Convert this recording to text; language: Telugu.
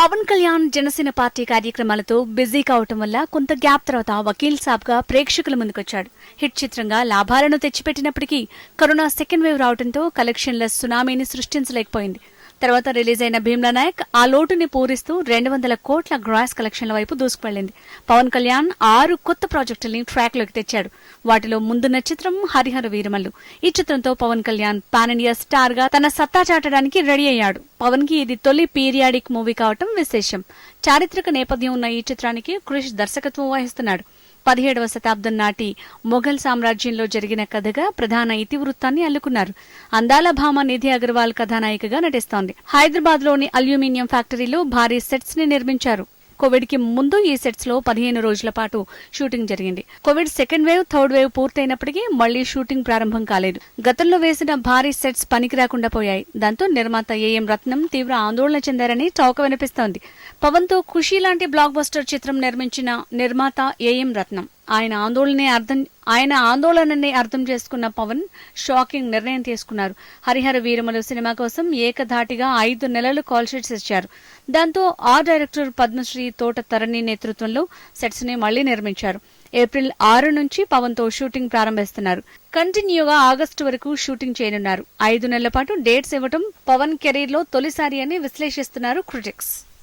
పవన్ కళ్యాణ్ జనసేన పార్టీ కార్యక్రమాలతో బిజీ కావటం వల్ల కొంత గ్యాప్ తర్వాత వకీల్ సాబ్గా ప్రేక్షకుల ముందుకొచ్చాడు. హిట్ చిత్రంగా లాభాలను తెచ్చిపెట్టినప్పటికీ కరోనా సెకండ్ వేవ్ రావడంతో కలెక్షన్ల సునామీని సృష్టించలేకపోయింది. తర్వాత రిలీజ్ అయిన భీమ్లా నాయక్ ఆ లోటుని పూరిస్తూ రెండు వందల కోట్ల గ్రాస్ కలెక్షన్ల వైపు దూసుకువెళ్ళింది పవన్ కళ్యాణ్ ఆరు కొత్త ప్రాజెక్టుల్ని ట్రాక్లోకి తెచ్చాడు. వాటిలో ముందున్న చిత్రం హరిహర వీరమల్లు. ఈ చిత్రంతో పవన్ కళ్యాణ్ పాన్ ఇండియా స్టార్గా తన సత్తా చాటడానికి రెడీ అయ్యాడు. పవన్కి ఇది తొలి పీరియాడిక్ మూవీ కావటం విశేషం. చారిత్రక నేపథ్యం ఉన్న ఈ చిత్రానికి క్రిష్ దర్శకత్వం వహిస్తున్నాడు. పదిహేడవ శతాబ్దం నాటి మొఘల్ సామ్రాజ్యంలో జరిగిన కథగా ప్రధాన ఇతివృత్తాన్ని అల్లుకున్నారు. అందాల భామ నిధి అగర్వాల్ కథానాయికగా నటిస్తోంది. హైదరాబాద్లోని అల్యూమినియం ఫ్యాక్టరీలో భారీ సెట్స్ని నిర్మించారు. కోవిడ్కి ముందు ఈ సెట్స్లో పదిహేను రోజుల పాటు షూటింగ్ జరిగింది. Covid second wave third wave పూర్తయినప్పటికీ మళ్ళీ షూటింగ్ ప్రారంభం కాలేదు. గతంలో వేసిన భారీ సెట్స్ పనికి రాకుండా పోయాయి. దాంతో నిర్మాత ఏఎం రత్నం తీవ్ర ఆందోళన చెందారని చౌక వినిపిస్తోంది. పవన్తో ఖుషి లాంటి బ్లాక్ బస్టర్ చిత్రం నిర్మించిన నిర్మాత ఏఎం రత్నం. ఆయన ఆందోళనే అర్థం ఆయన ఆందోళనని అర్థం చేసుకున్న పవన్ షాకింగ్ నిర్ణయం తీసుకున్నారు. హరిహర వీరమలు సినిమా కోసం ఏకధాటిగా ఐదు నెలలు కాల్ షీట్స్ ఇచ్చారు. దాంతో ఆ డైరెక్టర్ పద్మశ్రీ తోట తరణి నేతృత్వంలో సెట్స్ని మళ్ళీ నిర్మించారు. ఏప్రిల్ ఆరు నుంచి పవన్తో షూటింగ్ ప్రారంభిస్తున్నారు. కంటిన్యూగా ఆగస్టు వరకు షూటింగ్ చేయనున్నారు. ఐదు నెలల పాటు డేట్స్ ఇవ్వడం పవన్ కెరీర్లో తొలిసారి అని విశ్లేషిస్తున్నారు క్రిటిక్స్.